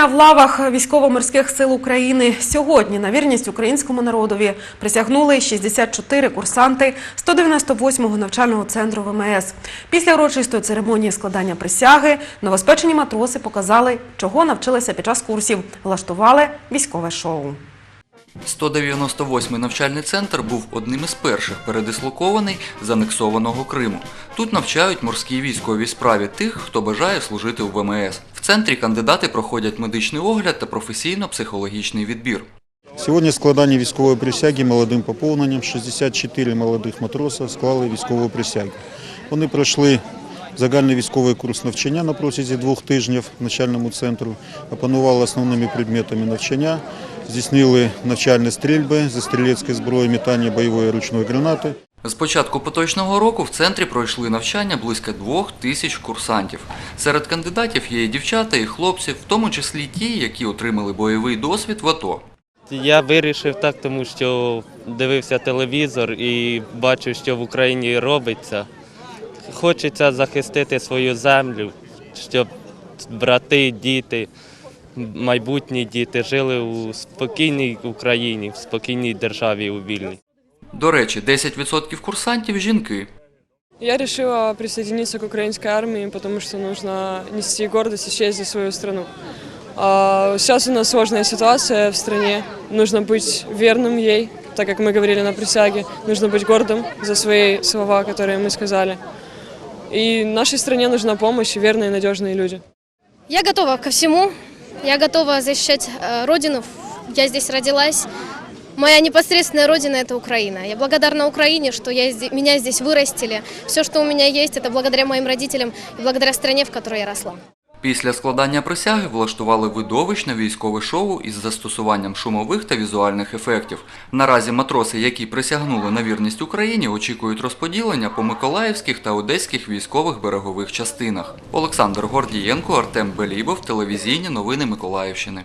Зібрання в лавах військово-морських сил України сьогодні на вірність українському народові присягнули 64 курсанти 198-го навчального центру ВМС. Після урочистої церемонії складання присяги новоспечені матроси показали, чого навчилися під час курсів, влаштували військове шоу. 198-й навчальний центр був одним із перших передислокований з анексованого Криму. Тут навчають морській військовій справі тих, хто бажає служити у ВМС. Центрі кандидати проходять медичний огляд та професійно-психологічний відбір. Сьогодні складання військової присяги молодим поповненням. 64 молодих матроса склали військову присягу. Вони пройшли загальний військовий курс навчання на протязі двох тижнів в навчальному центру, опанували основними предметами навчання, здійснили навчальні стрільби зі стрілецької зброї, метання бойової ручної гранати. З початку поточного року в центрі пройшли навчання близько двох тисяч курсантів. Серед кандидатів є і дівчата, і хлопці, в тому числі ті, які отримали бойовий досвід в АТО. Я вирішив так, тому що дивився телевізор і бачив, що в Україні робиться. Хочеться захистити свою землю, щоб брати, діти, майбутні діти жили у спокійній Україні, в спокійній державі у вільній. До речі, 10% курсантів жінки. Я решила присоединиться к украинской армии, потому что нужно нести гордость и честь за свою страну. А Сейчас у нас сложная ситуация в стране, нужно быть верным ей, так как мы говорили на присяге, нужно быть гордым за свои слова, которые мы сказали. И нашей стране нужна помощь и верные и надежные люди. Я готова ко всему. Я готова защищать э, Родину. Я здесь родилась. Моя непосредственная родина – это Украина. Я благодарна Украине, что я, зде- меня здесь вырастили. Все, что у меня есть, это благодаря моим родителям и благодаря стране, в которой я росла. Після складання присяги влаштували видовищне військове шоу із застосуванням шумових та візуальних ефектів. Наразі матроси, які присягнули на вірність Україні, очікують розподілення по миколаївських та одеських військових берегових частинах. Олександр Гордієнко, Артем Белібов, телевізійні новини Миколаївщини.